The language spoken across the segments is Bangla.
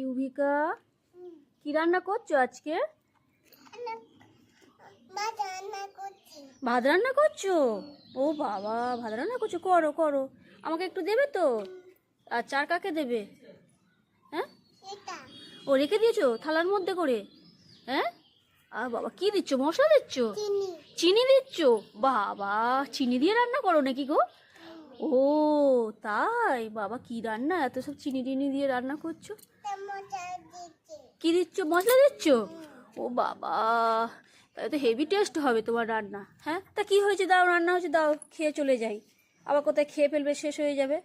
ইউভিকা কি? রান্না করছ আজকে? ভাত রান্না করছ। ও বাবা ভাত রান্না করছ? করো করো। আমাকে একটু দেবে তো? আর চার কাকে দেবে? হ্যাঁ? ও রেখে দিয়েছ থালার মধ্যে করে? হ্যাঁ? আর বাবা কি দিচ্ছ? মশলা দিচ্ছ? চিনি। দিচ্ছ? বাবা চিনি দিয়ে রান্না করো নাকি গো? ও তাই? বাবা কি রান্না? এত সব চিনি টিনি দিয়ে রান্না করছ? কি দিচ্ছ? মশলা দিচ্ছ? ও বাবা, তাহলে তো হেভি টেস্ট হবে তোমার রান্না হ্যাঁ? তা কি হয়েছে? দাও, রান্না হয়েছে, দাও, খেয়ে চলে যাই। আবার কোথায় খেয়ে ফেলবে, শেষ হয়ে যাবে।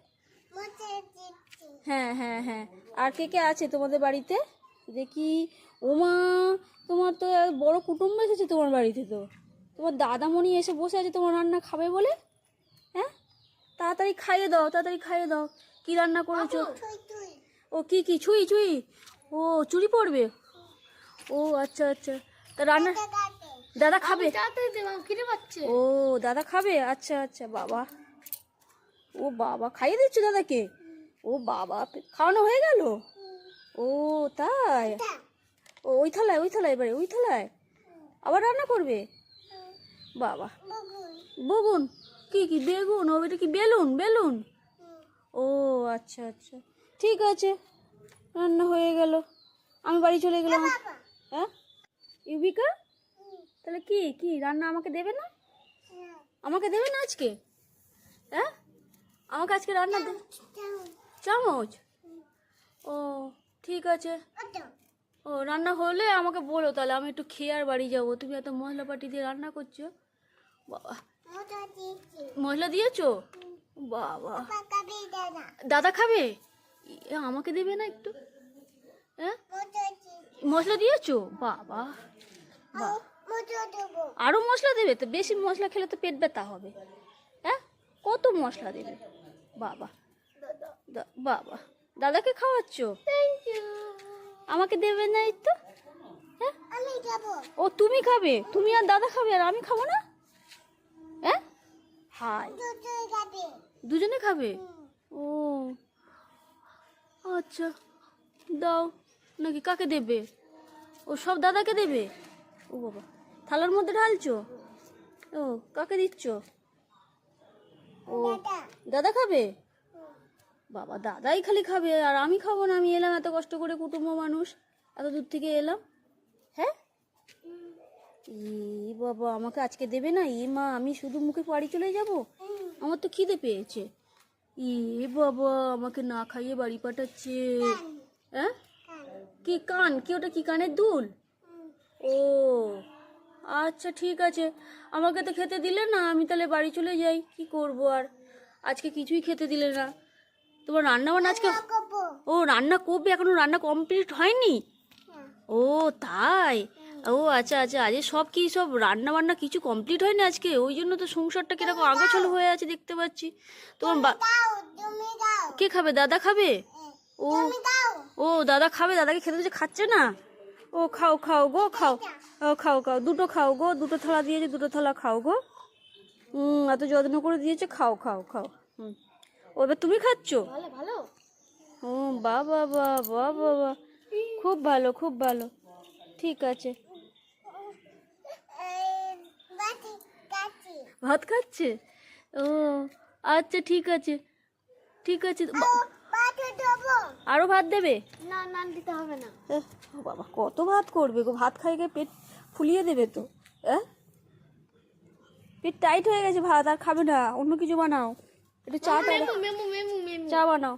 হ্যাঁ হ্যাঁ হ্যাঁ। আর কে কে আছে তোমাদের বাড়িতে? দেখি ওমা তোমার তো বড় কুটুম্ব এসেছে তোমার বাড়িতে তো। তোমার দাদামণি এসে বসে আছে, তোমার রান্না খাবে বলে? হ্যাঁ? তাড়াতাড়ি খাইয়ে দাও, তাড়াতাড়ি খাইয়ে দাও। কি রান্না করেছ? ও কি কি? ছুঁই ছুঁই। ও চুরি পড়বে? ও আচ্ছা আচ্ছা। তা রান্না দাদা খাবে। কিনে পাচ্ছে। ও দাদা খাবে? আচ্ছা আচ্ছা বাবা। ও বাবা খাইয়ে দিচ্ছ দাদাকে? ও বাবা খাওয়ানো হয়ে গেল? ও তাই? ও ওই থালায় ওই থালায় এবারে ওই থালায়? আবার রান্না করবে? বাবা। বগুন? কি কি বেগুন? ও এটা কি বেলুন? বেলুন? ও আচ্ছা আচ্ছা। ঠিক আছে রান্না হয়ে গেল। আমি বাড়ি চলে গেলাম। হ্যাঁ? ইউবিকা? তাহলে কি কি রান্না আমাকে দেবে না? আমাকে দেবে না আজকে? হ্যাঁ? আমাকে আজকে রান্না দে চামচ ও ঠিক আছে। ও রান্না হলে আমাকে বলো তাহলে আমি একটু খেয়ে আর বাড়ি যাব। তুমি এত মশলা পাটি দিয়ে রান্না করছ। বাবা। মশলা দিয়েছ। বাবা। দাদা খাবে? আমাকে দেবে না একটু? হ্যাঁ মশলা দিয়েছ? বাবা আরও মশলা দেবে তো? বেশি মশলা খেলে তো পেট ব্যথা হবে। হ্যাঁ কত মশলা দেবে? বাবা বাবা দাদাকে খাওয়াচ্ছ? আমাকে দেবে না এই তো? হ্যাঁ ও তুমি খাবে? তুমি আর দাদা খাবে আর আমি খাব না? হ্যাঁ। হাই দুজনে খাবে? ও আচ্ছা দাও। নাকি কাকে দেবে? ও সব দাদাকে দেবে? ও বাবা থালার মধ্যে ঢালছো? ও কাকে দিচ্ছ? ও দাদা। খাবে? বাবা দাদাই খালি খাবে আর আমি খাব না। আমি এলাম এত কষ্ট করে কুটুম্ব মানুষ। এত দূর থেকে এলাম। হ্যাঁ? ই বাবা আমাকে আজকে দেবে না? ই মা আমি শুধু মুখে বাড়ি চলে যাব? আমার তো খিদে পেয়েছে। ই বাবা আমাকে না খাইয়ে বাড়ি পাঠাচ্ছে। হ্যাঁ কি কান? কি ওটা কি কানের দুল? ও আচ্ছা ঠিক আছে। আমাকে তো খেতে দিলে না আমি তাহলে বাড়ি চলে যাই। কি করব আর? আজকে কিছুই খেতে দিলে না। তোমার রান্না বান্না আজকে ও রান্না করবে? এখনও রান্না কমপ্লিট হয়নি? ও তাই? ও আচ্ছা আচ্ছা। আজকে সব কি সব রান্না বান্না কিছু কমপ্লিট হয়নি আজকে? ওই জন্য তো সংসারটা কীরকম আগোছালো হয়ে আছে দেখতে পাচ্ছি। তোমার বা কে খাবে? দাদা খাবে? ও। ও। দাদা খাবে? দাদাকে খেতে দিচ্ছে খাচ্ছে না? ও খাও খাও গো খাও। ও খাও খাও। দুটো খাও গো দুটো থালা দিয়েছে দুটো থালা খাও গো। হুম এত যত্ন করে দিয়েছে খাও খাও খাও। হুম। ও এবার তুমি খাচ্ছ? ভালো ভালো। ও বাবা বা বা বাবা। খুব ভালো খুব ভালো। ঠিক আছে। ভাত খাচ্ছে? ও আচ্ছা ঠিক আছে। ঠিক আছে আরও ভাত দেবে? না না দিতে হবে না। বাবা কত ভাত করবে গো? ভাত খাই গিয়ে পেট ফুলিয়ে দেবে তো হ্যাঁ পেট টাইট হয়ে গেছে ভাত আর খাবে না। অন্য কিছু বানাও। একটু চা চা বানাও।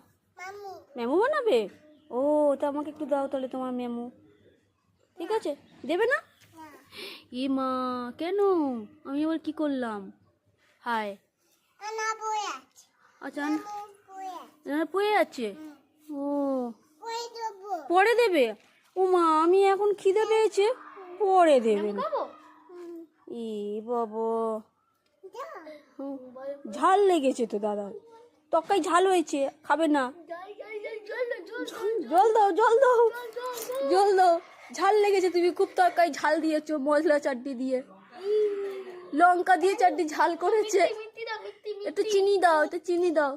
মেমু। বানাবে? ও তা আমাকে একটু দাও তাহলে তোমার মেমু। ঠিক আছে? দেবে না। এ মা কেন? আমি আবার কি করলাম? হাই আচ্ছা না পড়ে যাচ্ছে ও। পরে দেবে? ও মা আমি এখন খিদে পেয়েছে। পরে দেবে না। খাব? ই বাবা। ঝাল লেগেছে তো দাদা। তকাই ঝাল হয়েছে খাবে না। জল দে, জল জল জল দাও। জল দাও জল জল দাও। ঝাল লেগেছে তুমি খুব তরকারি ঝাল দিয়েছ মশলা চাটনি দিয়ে। লঙ্কা দিয়ে চাটনি ঝাল করেছে। একটু চিনি দাও একটু চিনি দাও।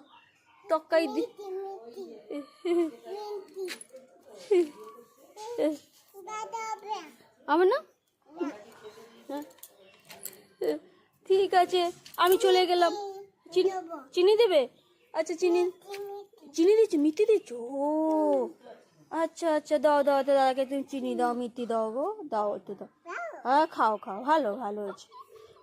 তরকারি দি আমার না। ঠিক আছে আমি চলে গেলাম। চিনি দেবে? আচ্ছা চিনি চিনি দিচ্ছ মিষ্টি দিচ্ছ ও আচ্ছা আচ্ছা দাও দাও তো দাদাকে তুমি চিনি দাও মিষ্টি দাও গো। দাও একটু দাও। হ্যাঁ খাও খাও ভালো ভালো হয়েছে।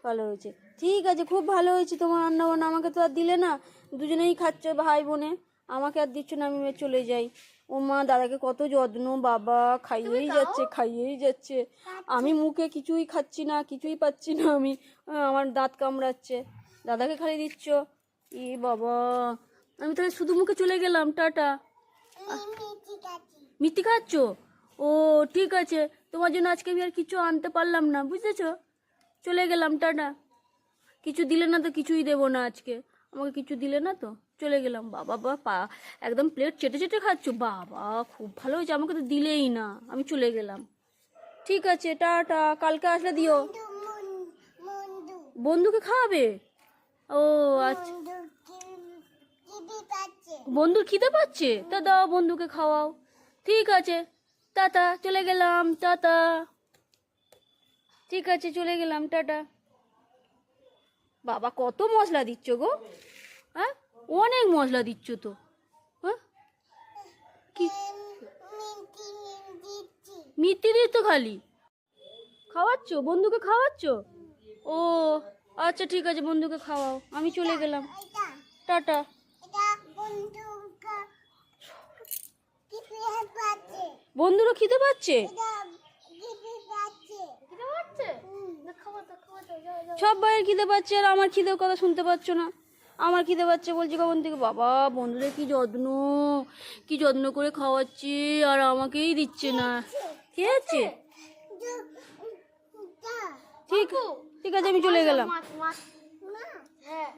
ভালো হয়েছে। ঠিক আছে খুব ভালো হয়েছে তোমার রান্না বান্না আমাকে তো আর দিলে না দুজনেই খাচ্ছ ভাই বোনে। আমাকে আর দিচ্ছ না আমি চলে যাই। ও মা দাদাকে কত যত্ন বাবা খাইয়েই যাচ্ছে খাইয়েই যাচ্ছে। আমি মুখে কিছুই খাচ্ছি না কিছুই পাচ্ছি না আমি আমার দাঁত কামড়াচ্ছে। দাদাকে খালি দিচ্ছ? ই বাবা আমি তাহলে শুধু মুখে চলে গেলাম টাটা। মিষ্টি খাচ্ছ। ও ঠিক আছে। তোমার জন্য আজকে আমি আর কিছু আনতে পারলাম না বুঝতেছো চলে গেলাম টাটা। কিছু দিলে না তো কিছুই দেবো না আজকে। আমাকে কিছু দিলে না তো চলে গেলাম। বাবা বা পা একদম প্লেট চেটে চেটে খাচ্ছ। বাবা খুব ভালো হয়েছে। আমাকে তো দিলেই না। আমি চলে গেলাম। ঠিক আছে টাটা। কালকে আসলে দিও। বন্ধুকে খাওয়াবে? ও আচ্ছা। বন্ধুর খিদে পাচ্ছে? তা দাও বন্ধুকে খাওয়াও। ঠিক আছে। টাটা চলে গেলাম। টাটা। ঠিক আছে, চলে গেলাম, টাটা। বাবা, কত মশলা দিচ্ছ গো? হ্যাঁ? অনেক মশলা দিচ্ছ তো। হ্যাঁ? কি? মিষ্টি দিচ্ছ খালি। খাওয়াচ্ছ? বন্ধুকে খাওয়াচ্ছ? ও আচ্ছা ঠিক আছে, বন্ধুকে খাওয়াও। আমি চলে গেলাম। টাটা। বন্ধুরা খিদে পাচ্ছে খিদে পাচ্ছে না খাবার দাও খাবার দাও যাও যাও সব ভাইয়ের খিদে পাচ্ছে আর আমার খিদের কথা শুনতে পাচ্ছ না আমার খিদে পাচ্ছে বলছি কখন থেকে বাবা বন্ধুদের কি যত্ন কি যত্ন করে খাওয়াচ্ছে আর আমাকেই দিচ্ছে না ঠিক আছে ঠিক ঠিক আছে আমি চলে গেলাম হ্যাঁ